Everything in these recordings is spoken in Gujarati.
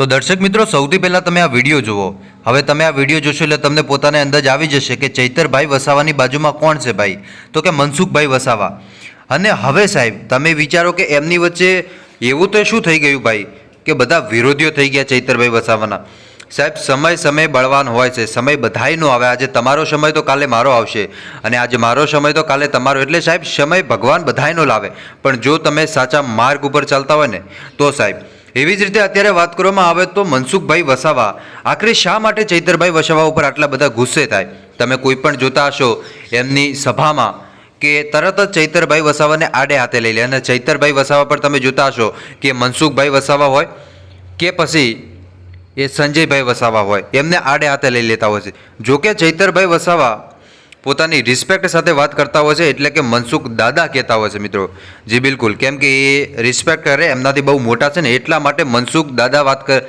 તો દર્શક મિત્રો, સૌથી પહેલાં તમે આ વીડિયો જુઓ. હવે તમે આ વીડિયો જોશો એટલે તમને પોતાને અંદાજ આવી જશે કે ચૈતરભાઈ વસાવાની બાજુમાં કોણ છે ભાઈ? તો કે મનસુખભાઈ વસાવા. અને હવે સાહેબ, તમે વિચારો કે એમની વચ્ચે એવું તો શું થઈ ગયું ભાઈ? કે બધા વિરોધીઓ થઈ ગયા ચૈતરભાઈ વસાવાના. સાહેબ, સમય સમય બળવાન હોય છે. સમય બધાયનો આવે. આજે તમારો સમય તો કાલે મારો આવશે. અને આજે મારો સમય તો કાલે તમારો. એટલે સાહેબ, સમય ભગવાન બધાયનો લાવે. પણ જો તમે સાચા માર્ગ ઉપર ચાલતા હોય ને, તો સાહેબ એવી જ રીતે અત્યારે વાત કરવામાં આવે તો મનસુખભાઈ વસાવા. આખરે શા માટે ચૈતરભાઈ વસાવા ઉપર આટલા બધા ગુસ્સે થાય? તમે કોઈ પણ જોતા હશો એમની સભામાં કે તરત જ ચૈતરભાઈ વસાવાને આડે હાથે લઈ લે અને ચૈતરભાઈ વસાવા પર તમે જોતા હશો કે મનસુખભાઈ વસાવા હોય કે પછી એ સંજયભાઈ વસાવા હોય, એમને આડે હાથે લઈ લેતા હોય છે. જોકે ચૈતરભાઈ વસાવા પોતાની રિસ્પેક્ટ સાથે વાત કરતા હોય છે, એટલે કે મનસુખ દાદા કહેતા હોય છે મિત્રો. જી બિલકુલ, કેમ કે એ રિસ્પેક્ટ કરે, એમનાથી બહુ મોટા છે ને, એટલા માટે મનસુખ દાદા વાત કર,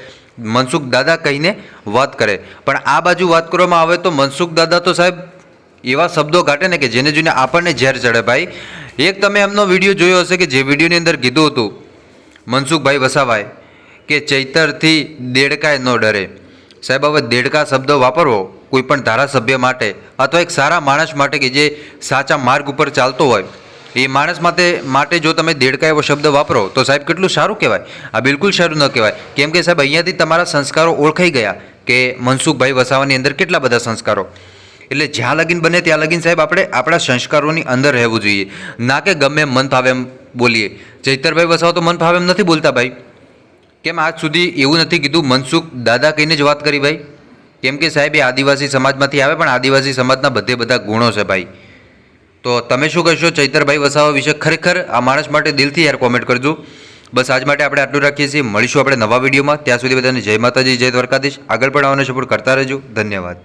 મનસુખ દાદા કહીને વાત કરે. પણ આ બાજુ વાત કરવામાં આવે તો મનસુખ દાદા તો સાહેબ એવા શબ્દો કાઢે ને કે જેને જોઈને આપણને ઝેર ચડે. ભાઈ, એક તમે એમનો વીડિયો જોયો હશે કે જે વિડીયોની અંદર કીધું હતું, મનસુખભાઈ વસાવાએ, કે ચૈતરથી દેડકાય ન ડરે. સાહેબ, હવે દેડકા શબ્દ વાપરવો કોઈ પણ ધારાસભ્ય માટે અથવા એક સારા માણસ માટે કે જે સાચા માર્ગ ઉપર ચાલતો હોય, એ માણસ માટે માટે જો તમે દેડકા એવો શબ્દ વાપરો, તો સાહેબ કેટલું સારું કહેવાય? આ બિલકુલ સારું ન કહેવાય. કેમ કે સાહેબ, અહીંયાથી તમારા સંસ્કારો ઓળખાઈ ગયા કે મનસુખભાઈ વસાવાની અંદર કેટલા બધા સંસ્કારો. એટલે જ્યાં લગીન બને ત્યાં લગીન સાહેબ, આપણે આપણા સંસ્કારોની અંદર રહેવું જોઈએ. ના કે ગમે મન ફાવે એમ બોલીએ. ચૈતરભાઈ વસાવ તો મન ફાવે એમ નથી બોલતા ભાઈ. કેમ આજ સુધી એવું નથી કીધું? મનસુખ દાદા કહીને જ વાત કરી ભાઈ. કેમ કે સાહેબ, એ આદિવાસી સમાજમાંથી આવે, પણ આદિવાસી સમાજના બધે બધા ગુણો છે ભાઈ. તો તમે શું કહેશો? ચૈતરભાઈ વસાવા વિશે ખરેખર આ માણસ માટે દિલથી યાર કોમેન્ટ કરજો. બસ આજ માટે આપણે આટલું રાખીએ છીએ. મળીશું આપણે નવા વિડીયોમાં. ત્યાં સુધી બધાને જય માતાજી, જય દ્વારકાધીશ. આગળ પણ આવવાનો સપોર્ટ કરતા રહેજો. ધન્યવાદ.